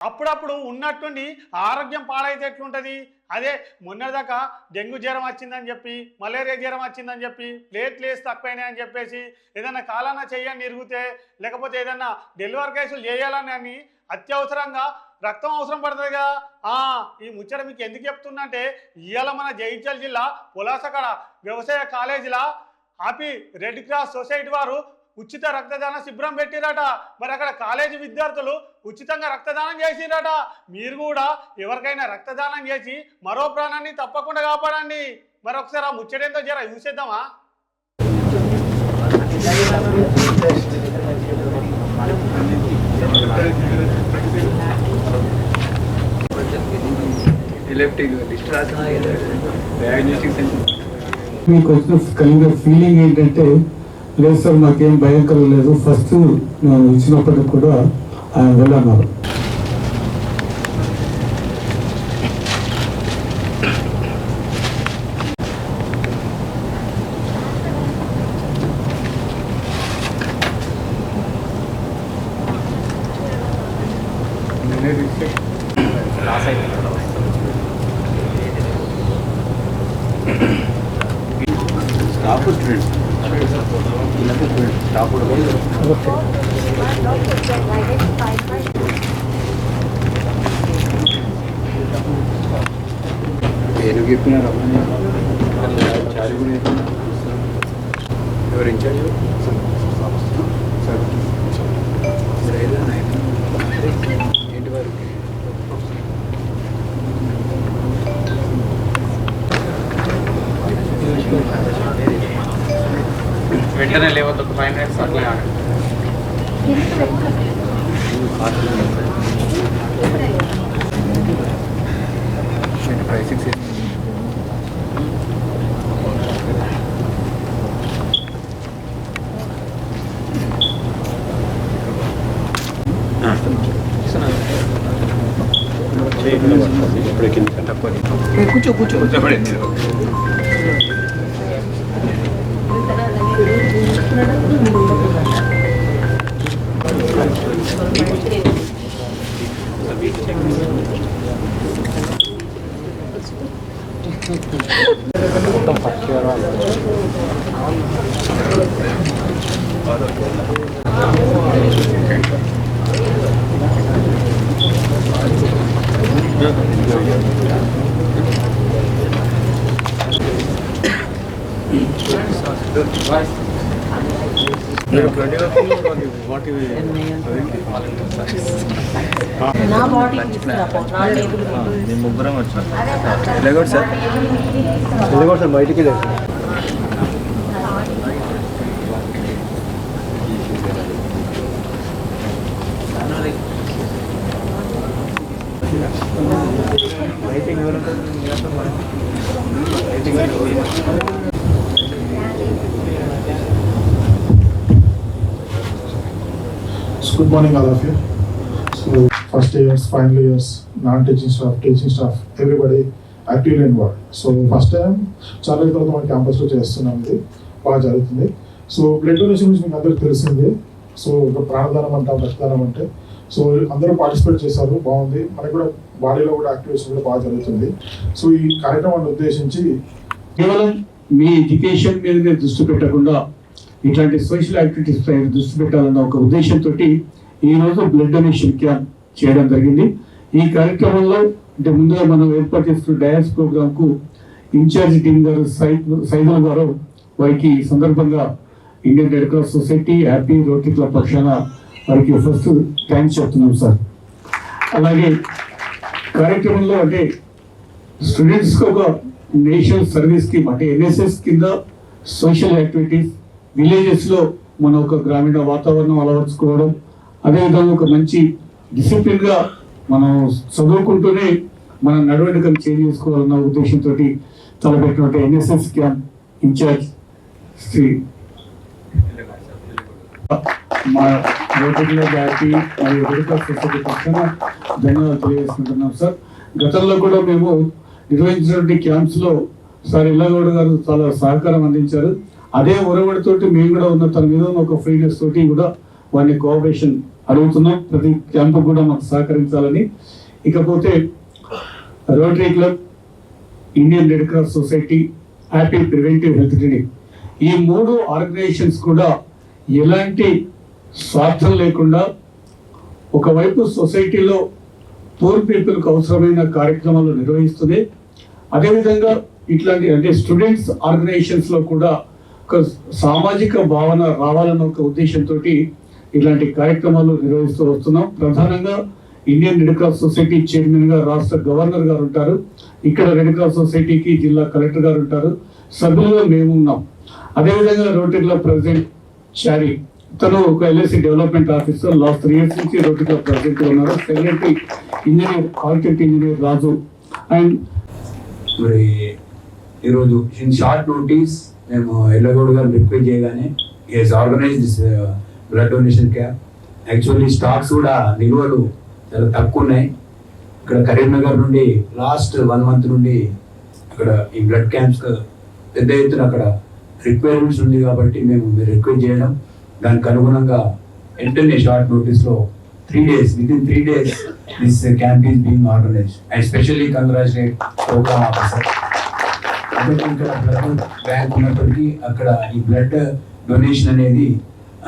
అప్పుడప్పుడు ఉన్నట్టుండి ఆరోగ్యం పాడైతే ఎట్లుంటుంది? అదే మొన్నటిదాకా డెంగ్యూ జ్వరం వచ్చిందని చెప్పి మలేరియా జ్వరం వచ్చిందని చెప్పి ప్లేట్లేస్ తక్కువైనాయని చెప్పేసి ఏదైనా కాలాన చెయ్యని ఇరిగితే లేకపోతే ఏదైనా డెలివరీ కేసులు చేయాలని అని అత్యవసరంగా రక్తం అవసరం పడుతుంది కదా. ఆ, ఈ ముచ్చట మీకు ఎందుకు చెప్తున్నా అంటే ఇవాళ మన జయించల్ జిల్లా పులాసకడ వ్యవసాయ కాలేజీల ఆపి రెడ్ క్రాస్ సొసైటీ వారు ఉచిత రక్తదాన శిబిరం పెట్టిరట. మరి అక్కడ కాలేజీ విద్యార్థులు ఉచితంగా రక్తదానం చేసిరట. మీరు కూడా ఎవరికైనా రక్తదానం చేసి మరో ప్రాణాన్ని తప్పకుండా కాపాడండి. మరి ఒకసారి ఆ ముచ్చటేంతో జర చూసేద్దామా? మీకు వచ్చిన కలిగిన ఫీలింగ్ ఏంటంటే లేదు సార్ నాకేం భయంకరం లేదు. ఫస్ట్ నేను ఇచ్చినప్పటికి కూడా ఆయన వెళ్ళన్నారు స్టాఫ్ స్టూడెంట్ స్టాఫ్ పేరు చెప్పినారు చారి కూడా చెప్పినారు ఎవరు ఇన్ఛార్జ్ సార్ మీరు ఏదైనా ఏంటి వారికి వెంటనే లేవద్దు ఒక ఫైవ్ మినిట్స్ అట్లా ఆగండి. ఫైవ్ సిక్స్ ఎయిట్ కూర్చో కూర్చో కూర్చోబడింది నా బాడీ తీసుకురాపో నా టేబుల్ ఎలాగోడు సార్. ఎలాగోడు సార్ బయటికి లేదు. Good morning all of you so first years final years non teaching staff teaching staff everybody actively involve so first time చాలా తర్వాత మన క్యాంపస్లో చేస్తున్నాం ఇది బాగా జరుగుతుంది. సో బ్లడ్ డొనేషన్ గురించి మీకు అందరికీ తెలిసింది. సో ఒక ప్రాణదానం అంటాం రక్తదానం అంటే. సో అందరూ పార్టిసిపేట్ చేశారు బాగుంది. మనకి కూడా బాడీలో కూడా యాక్టివేషన్ కూడా బాగా జరుగుతుంది. సో ఈ కార్యక్రమాన్ని ఉద్దేశించి కేవలం మీ ఎడ్యుకేషన్ మీద దృష్టి పెట్టకుండా ఇట్లాంటి సోషల్ యాక్టివిటీస్ పై దృష్టి పెట్టాలన్న ఒక ఉద్దేశంతో ఈ రోజు బ్లడ్ డొనేషన్ క్యాంప్ చేయడం జరిగింది. ఈ కార్యక్రమంలో అంటే ముందుగా మనం ఏర్పాటు చేస్తున్న డయాస్ ప్రోగ్రామ్కు ఇన్ఛార్జ్ టీమ్ గారు సై- సైదుల గారు వారికి ఈ సందర్భంగా Indian red cross society happy rotary club పక్షాన వారికి ఫస్ట్ థ్యాంక్స్ చెప్తున్నాం సార్. అలాగే కార్యక్రమంలో అంటే స్టూడెంట్స్కి ఒక నేషనల్ సర్వీస్ స్కీమ్ అంటే ఎన్ఎస్ఎస్ కింద సోషల్ యాక్టివిటీస్ విలేజెస్లో మన ఒక గ్రామీణ వాతావరణం అలవర్చుకోవడం అదేవిధంగా ఒక మంచి డిసిప్లిన్గా మనం చదువుకుంటూనే మన నడవడికను చేంజ్ చేసుకోవాలన్న ఉద్దేశంతో తలపెట్టినటువంటి ఎన్ఎస్ఎస్ క్యాంప్ ఇన్ఛార్జ్ శ్రీ మా రోటరీలో జాతి మరియు సొసైటీ పక్షాన ధన్యవాదాలు తెలియజేసుకుంటున్నాం సార్. గతంలో కూడా మేము నిర్వహించినటువంటి క్యాంప్స్లో సార్ ఇల్లగౌడ గారు చాలా సహకారం అందించారు. అదే ఒరవడితోటి మేము కూడా ఉన్న తన మీద ఒక ఫ్రీనెస్ తోటి కూడా వారిని కోఆపరేషన్ అడుగుతున్నాం. ప్రతి క్యాంపు కూడా మాకు సహకరించాలని. ఇకపోతే rotary club Indian red cross society happy preventive health clinic. ఈ మూడు ఆర్గనైజేషన్స్ కూడా ఎలాంటి స్వార్థం లేకుండా ఒకవైపు సొసైటీలో పూర్ పీపుల్కి అవసరమైన కార్యక్రమాలు నిర్వహిస్తుంది అదేవిధంగా ఇట్లాంటి అంటే స్టూడెంట్స్ ఆర్గనైజేషన్స్లో కూడా ఒక సామాజిక భావన రావాలన్న ఒక ఉద్దేశంతో ఇలాంటి కార్యక్రమాలు నిర్వహిస్తూ వస్తున్నాం. ప్రధానంగా ఇండియన్ రెడ్ క్రాస్ సొసైటీ చైర్మన్గా రాష్ట్ర గవర్నర్ గారు ఉంటారు. ఇక్కడ రెడ్ క్రాస్ సొసైటీకి జిల్లా కలెక్టర్ గారు ఉంటారు. సభ్యులుగా మేము ఉన్నాం. అదేవిధంగా రోటరీ క్లబ్ ప్రెసిడెంట్ షారీ తను ఒక LIC development officer. Last three years నుంచి రోటరీ క్లబ్ ప్రెసిడెంట్ ఉన్నారు. Secretary engineer architect engineer Raju. And మరి ఈరోజు ఇన్ షార్ట్ నోటీస్ మేము ఎల్లగౌడ్ గారు రిక్వెస్ట్ చేయగానే yes organise this blood donation camp actually stocks కూడా నిల్వలు చాలా తక్కువ ఉన్నాయి. ఇక్కడ కరీంనగర్ నుండి లాస్ట్ వన్ మంత్ నుండి అక్కడ ఈ బ్లడ్ క్యాంప్స్ పెద్ద ఎత్తున అక్కడ రిక్వైర్మెంట్స్ ఉంది కాబట్టి మేము మీరు రిక్వెస్ట్ చేయడం. దానికి అనుగుణంగా వెంటనే short నోటీస్లో three days within three days this camp is being organise and specially congratulate programme officer అంటే బ్లడ్ బ్యాంక్ ఉన్నప్పటికీ అక్కడ ఈ బ్లడ్ డొనేషన్ అనేది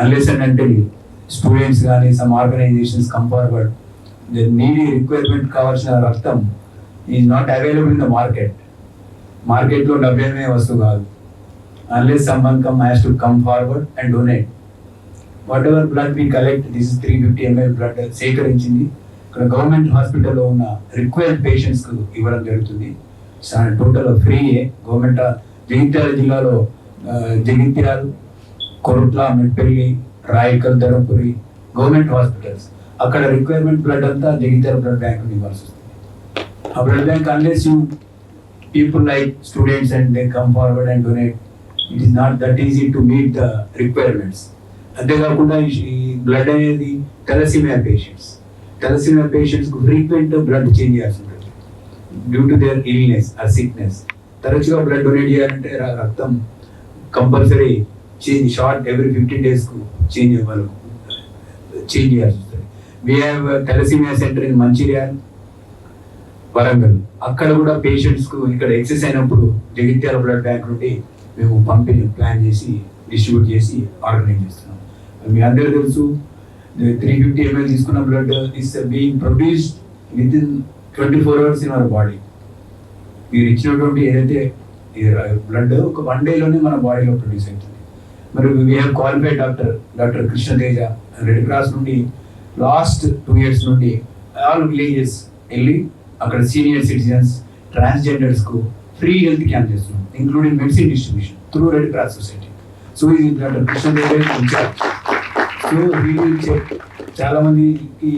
అన్లెస్ అండ్ అంటే స్టూడెంట్స్ కానీ some organisations come forward needy requirement కావాల్సిన రక్తం is not available in the market మార్కెట్లో లభ్యమే వస్తువు కాదు. Unless someone come has to come forward and donate whatever blood we collect this is three fifty ML blood సేకరించింది. ఇక్కడ government హాస్పిటల్లో ఉన్న required పేషెంట్స్కు ఇవ్వడం జరుగుతుంది. టోటల్ ఫ్రీ గవర్నమెంట్ జగిత్యాల జిల్లాలో జగిత్యాల్ జగిత్యాల కొరుట్ల మెట్పల్లి రాయకల్ ధర్మపురి గవర్నమెంట్ హాస్పిటల్స్ అక్కడ రిక్వైర్మెంట్ బ్లడ్ అంతా జగిత్యాల బ్లడ్ బ్యాంక్ ఇవ్వాల్సి వస్తుంది. ఆ blood bank unless you people like students and they come forward and donate it is not that easy to meet the requirements అంతేకాకుండా ఈ blood అనేది thalassemia patients thalassemia పేషెంట్స్కు frequent blood change చేయాల్సి ఉంటుంది. Due to their illness ఆ sickness తరచుగా blood donate చేయాలంటే రక్తం compulsory change short every fifteen డేస్కు change ఇవ్వాలి చేంజ్ చేయాల్సి వస్తుంది. We have thalassemia centre in Mancherial Warangal. అక్కడ కూడా పేషెంట్స్కు ఇక్కడ ఎక్సెస్ అయినప్పుడు జగిత్యాల బ్లడ్ బ్యాంక్ నుండి మేము పంపిణీ ప్లాన్ చేసి డిస్ట్రిబ్యూట్ చేసి ఆర్గనైజ్ చేస్తున్నాం. మీ అందరూ తెలుసు త్రీ ఫిఫ్టీ ఎంఎల్ తీసుకున్న blood is being produced within twenty four hours in our body మీరు ఇచ్చినటువంటి ఏదైతే బ్లడ్ ఒక వన్ డేలోనే మన బాడీలో ప్రొడ్యూస్ అవుతుంది. మరి we have qualified doctor doctor Krishna Teja red cross నుండి లాస్ట్ టూ ఇయర్స్ నుండి ఆల్ విలేజెస్ వెళ్ళి అక్కడ సీనియర్ సిటిజన్స్ ట్రాన్స్జెండర్స్కు ఫ్రీ హెల్త్ క్యాంప్ చేస్తున్నాం including medicine distribution through red cross society so ఇది doctor Krishna Teja so we చాలామందికి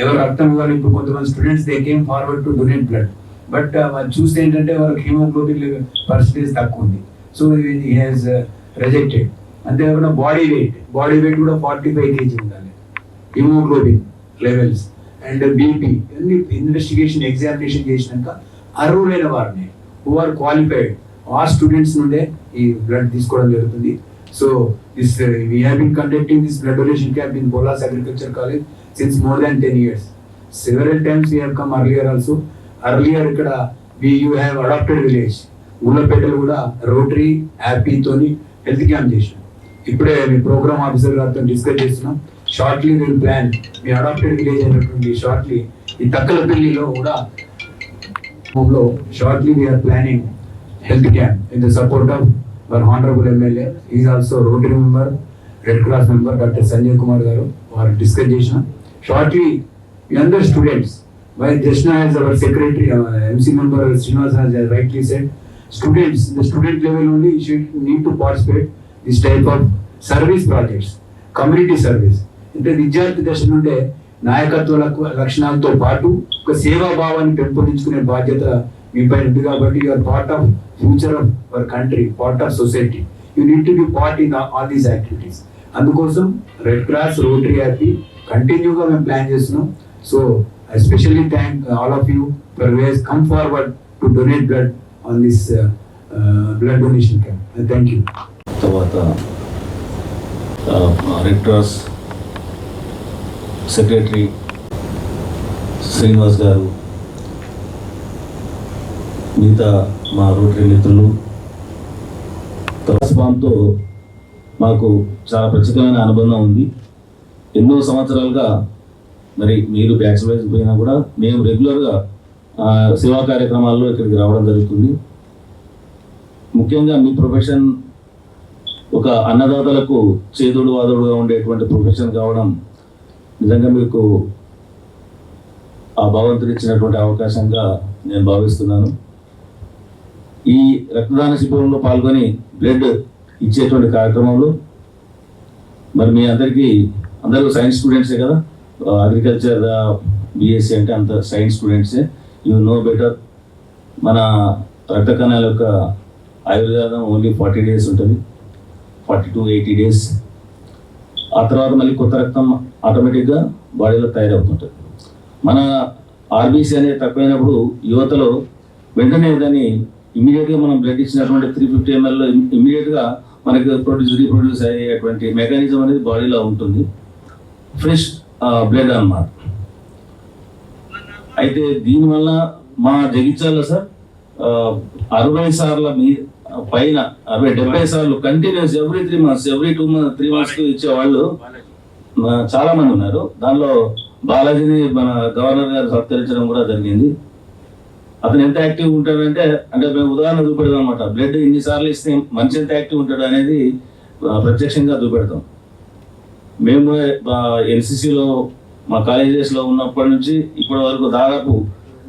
ఎవరు రక్తం ఇవ్వాలి ఇప్పుడు కొంతమంది students they came forward to donate blood but చూస్తే ఏంటంటే వాళ్ళకి హిమోగ్లోబిన్ పర్సంటేజ్ తక్కువ ఉంది. సో హీ హాజ్ రిజెక్టెడ్ అంతేకాకుండా బాడీ వెయిట్ బాడీ వెయిట్ కూడా ఫార్టీ ఫైవ్ కేజీ ఉండాలి హిమోగ్లోబిన్ లెవెల్స్ అండ్ బీపీ అన్ని ఇన్వెస్టిగేషన్ ఎగ్జామినేషన్ చేసినాక అర్హులైన వారిని హు ఆర్ క్వాలిఫైడ్ ఆ స్టూడెంట్స్ నుండే ఈ బ్లడ్ తీసుకోవడం జరుగుతుంది. So this we have been conducting this blood donation camp in Bolas agriculture college since more than ten years several times we have come earlier also earlier ఇక్కడ we you have adopted village ఊళ్ళపేటలు కూడా rotary హ్యాపీతోని health camp చేసినాం ఇప్పుడే మీ program officer గారితో discuss చేస్తున్నాం. Shortly will plan మీ adopted village అయినటువంటి షార్ట్లీ ఈ తక్కలపల్లిలో కూడా shortly we are planning health camp in the support of our honourable MLA. Is also rotary member red cross member doctor Sanjay Kumar garu. వారు discuss చేసిన. Shortly మీ అందర్ students why just as our secretary MC member Srinivas has rightly said students the student level only should need to participate this type of service community service అంటే విద్యార్థి దశ నుండే నాయకత్వ లక్షణాలతో పాటు ఒక సేవా భావాన్ని పెంపొందించుకునే బాధ్యత మీ పైన ఉంది కాబట్టి you are part of future of our country part of society you need to be part in all these activities అందుకోసం రెడ్ క్రాస్ రోటరీ హ్యాపీ కంటిన్యూగా మేము ప్లాన్ చేస్తున్నాం. So I specially thank all of you for ways come forward to donate blood on this blood donation camp thank you తర్వాత red cross secretary Srinivas garu మిగతా మా rotary మిత్రులు. తలస్పాంతో మాకు చాలా ప్రత్యేకమైన అనుబంధం ఉంది. ఎన్నో సంవత్సరాలుగా మరి మీరు బ్యాచ్ వైజ్ పోయినా కూడా మేము రెగ్యులర్గా సేవా కార్యక్రమాల్లో ఇక్కడికి రావడం జరుగుతుంది. ముఖ్యంగా మీ ప్రొఫెషన్ ఒక అన్నదాతలకు చేదుడు వాదుడుగా ఉండేటువంటి ప్రొఫెషన్ కావడం నిజంగా మీకు ఆ భగవంతుడు ఇచ్చినటువంటి అవకాశంగా నేను భావిస్తున్నాను. ఈ రక్తదాన శిబిరంలో పాల్గొని బ్లడ్ ఇచ్చేటువంటి కార్యక్రమంలో మరి మీ అందరికీ అందరూ సైన్స్ స్టూడెంట్సే కదా? అగ్రికల్చర్ బిఎస్సీ అంటే అంత సైన్స్ స్టూడెంట్సే. You know better. మన రక్త కణాల యొక్క ఆయుర్వేదం ఓన్లీ ఫార్టీ డేస్ ఉంటుంది. Forty to eighty days. ఆ తర్వాత మళ్ళీ కొత్త రక్తం ఆటోమేటిక్గా బాడీలో తయారవుతుంటుంది. మన ఆర్బీసీ అనేది తక్కువైనప్పుడు యువతలో వెంటనే దాన్ని ఇమీడియట్గా మనం బ్లడ్ ఇచ్చినటువంటి త్రీ ఫిఫ్టీ ఎంఎల్లో ఇమీడియట్గా మనకి ప్రొడ్యూస్ రీప్రొడ్యూస్ అయ్యేటువంటి మెకానిజం అనేది బాడీలో ఉంటుంది. ఫ్రెష్ బ్లడ్ అన్నమాట. అయితే దీనివల్ల మా జగిత్యాల సార్ అరవై సార్ల మీ పైన అరవై డెబ్బై సార్లు continuous every three months every two months three months ఇచ్చేవాళ్ళు వాళ్ళు చాలా మంది ఉన్నారు. దానిలో బాలాజీని మన గవర్నర్ గారు సత్కరించడం కూడా జరిగింది. అతను ఎంత యాక్టివ్ ఉంటాడంటే అంటే మేము ఉదాహరణ చూపెడదాం అనమాట బ్లడ్ ఎన్నిసార్లు ఇస్తే మనిషి ఎంత యాక్టివ్ ఉంటాడు అనేది ప్రత్యక్షంగా చూపెడతాం. మేము ఎన్సిసిలో మా కాలేజెస్లో ఉన్నప్పటి నుంచి ఇప్పటి వరకు దాదాపు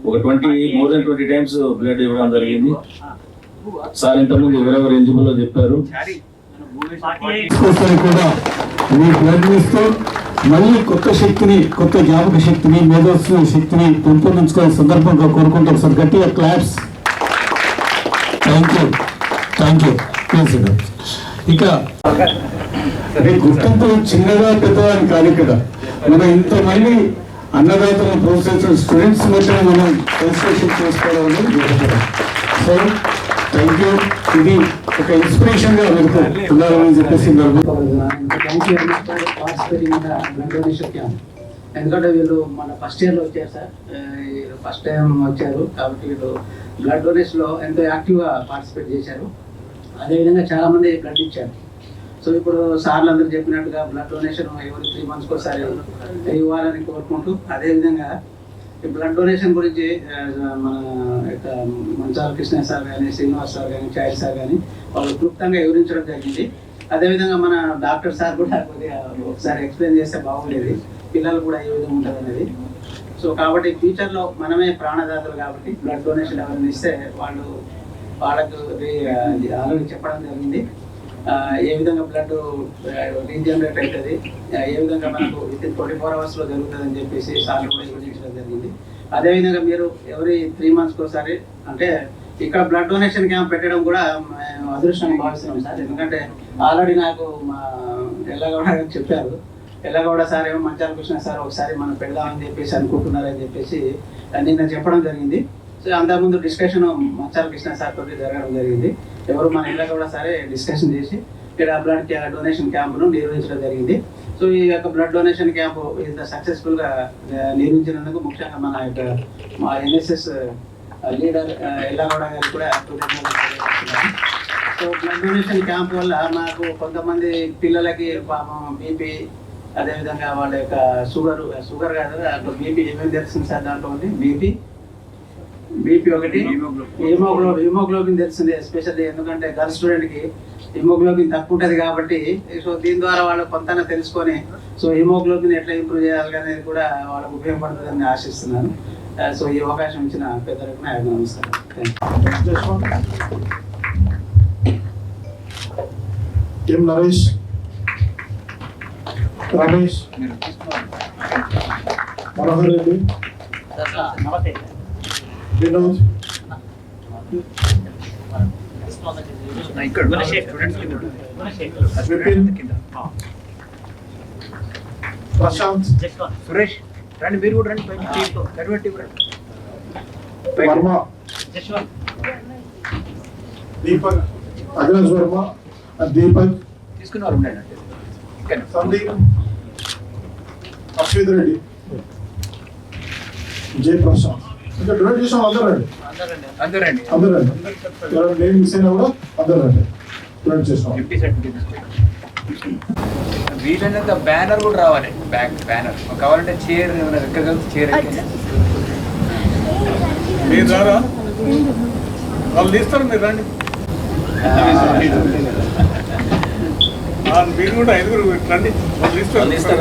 ఒక twenty more than twenty times blood ఇవ్వడం జరిగింది. సార్ ఇంతకుముందు ఎవరెవరు ఎలిజిబుల్ చెప్పారు? కూడా. మీకు బ్లడ్ మళ్ళీ కొత్త శక్తిని కొత్త జ్ఞాపక శక్తిని మేధస్సు శక్తిని పెంపొందించుకునే సందర్భంగా కోరుకుంటాం సార్ గట్టిగా claps. Thank you thank you please ఇక గుర్తింపు చిన్నగా పెద్దగా అని కాదు ఇక్కడ. మనం ఇంతమంది అన్నదాతలను ప్రోత్సహించిన స్టూడెంట్స్ మధ్య మనం కన్స్ట్రక్షన్ చేసుకోవడం అనేది సో థ్యాంక్ యూ ఇది ఒక ఇన్స్పిరేషన్గా మీకు ఉండాలని చెప్పేసి బ్లడ్ డొనేషన్ ఎందుకంటే వీళ్ళు మన ఫస్ట్ ఇయర్లో వచ్చారు సార్. వీళ్ళు ఫస్ట్ టైం వచ్చారు కాబట్టి వీళ్ళు బ్లడ్ డొనేషన్లో ఎంతో యాక్టివ్గా పార్టిసిపేట్ చేశారు. అదేవిధంగా చాలామంది బ్లడ్ ఇచ్చారు సో ఇప్పుడు సార్లు అందరూ చెప్పినట్టుగా బ్లడ్ డొనేషన్ ఎవరి త్రీ మంత్స్కి ఒకసారి ఇవ్వాలని కోరుకుంటూ అదేవిధంగా బ్లడ్ డొనేషన్ గురించి మన యొక్క మంచాల కృష్ణ సార్ కానీ శ్రీనివాస్ సార్ కానీ చాయ్ సార్ కానీ వాళ్ళు క్లుప్తంగా వివరించడం జరిగింది. అదేవిధంగా మన డాక్టర్ సార్ కూడా కొద్దిగా ఒకసారి ఎక్స్ప్లెయిన్ చేస్తే బాగుండేది. పిల్లలు కూడా ఏ విధంగా ఉంటుంది అనేది సో కాబట్టి ఫ్యూచర్లో మనమే ప్రాణదాతలు కాబట్టి బ్లడ్ డొనేషన్ ఎవరైనా ఇస్తే వాళ్ళు వాళ్ళకు ఆరోగ్యం చెప్పడం జరిగింది. ఏ విధంగా బ్లడ్ రీజనరేట్ అవుతుంది? ఏ విధంగా మనకు విత్ ఇన్ ట్వంటీ ఫోర్ అవర్స్లో జరుగుతుంది అని చెప్పేసి సార్ కూడా వివరించడం జరిగింది. అదేవిధంగా మీరు ఎవరి త్రీ మంత్స్కి ఒకసారి అంటే ఇక్కడ బ్లడ్ డొనేషన్ క్యాంప్ పెట్టడం కూడా మేము అదృష్టంగా భావిస్తున్నాం సార్. ఎందుకంటే ఆల్రెడీ నాకు మా ఎల్లగౌడ చెప్పారు. ఎల్లగౌడ సార్ ఏమో మంచాల కృష్ణ సార్ ఒకసారి మనం పెడదామని చెప్పేసి అనుకుంటున్నారని చెప్పేసి నిన్న చెప్పడం జరిగింది. సో అంతకుముందు డిస్కషన్ మచ్చాల కృష్ణ సార్ తోటి జరగడం జరిగింది. ఎవరు మన ఎల్లగౌడ సరే డిస్కషన్ చేసి ఇక్కడ బ్లడ్ డొనేషన్ క్యాంపును నిర్వహించడం జరిగింది. సో ఈ యొక్క బ్లడ్ డొనేషన్ క్యాంపు ఇంత సక్సెస్ఫుల్గా నిర్వహించినందుకు ముఖ్యంగా మన యొక్క మా ఎన్ఎస్ఎస్ లీడర్ ఎల్లగౌడ గారికి కూడా సో బ్లడ్ డొనేషన్ క్యాంప్ వల్ల మాకు కొంతమంది పిల్లలకి పాపం బీపీ అదేవిధంగా వాళ్ళ యొక్క షుగర్ షుగర్ కాదు బీపీ ఏమేమి తెలుస్తుంది సార్ దాంట్లో ఉంది? బీపీ బీపీ ఒకటి. హిమోగ్లోబిన్ హిమోగ్లోబిన్ తెలుస్తుంది ఎస్పెషల్లీ ఎందుకంటే గర్ల్ స్టూడెంట్కి హిమోగ్లోబిన్ తక్కువ ఉంటుంది కాబట్టి సో దీని ద్వారా వాళ్ళు కొంత తెలుసుకొని సో హిమోగ్లోబిన్ ఎట్లా ఇంప్రూవ్ చేయాలి అనేది కూడా వాళ్ళకు ఉపయోగపడుతుందని ఆశిస్తున్నాను. సో ఈ అవకాశం ఇచ్చిన పెద్దలకు నా నమస్కారం. ఎం నరేష్? రమేష్? మనోహర్ రెడ్డి? వినోద్ ప్రశాంత్ సురేష్ రండి మీరు కూడా రండి కటువంటి రండి. వర్మ దీపక్ అవినాష్ వర్మ దీపక్ తీసుకున్నారు సందీప్ అశ్విత్ రెడ్డి ఇంకా డొనేట్ చేసిన వాళ్ళు అందరూ రండి. అందరండి అందరూ రండి. ఎవరైనా నేను మిస్ అయినా కూడా అందరూ రండి. డొనేట్ చేసిన వాళ్ళు. ఎంపీ సర్టిఫికేట్ వీలైనంత బ్యానర్ కూడా రావాలి. బ్యాక్ బ్యానర్ కావాలంటే చైర్ ఏమైనా ఎక్కడ కలిసి చైర్ మీరు రారా? వాళ్ళు తీస్తారు మీరు రండి. ఆ, మీరు కూడా ఐదుగురు రండి. వాళ్ళు తీస్తారు.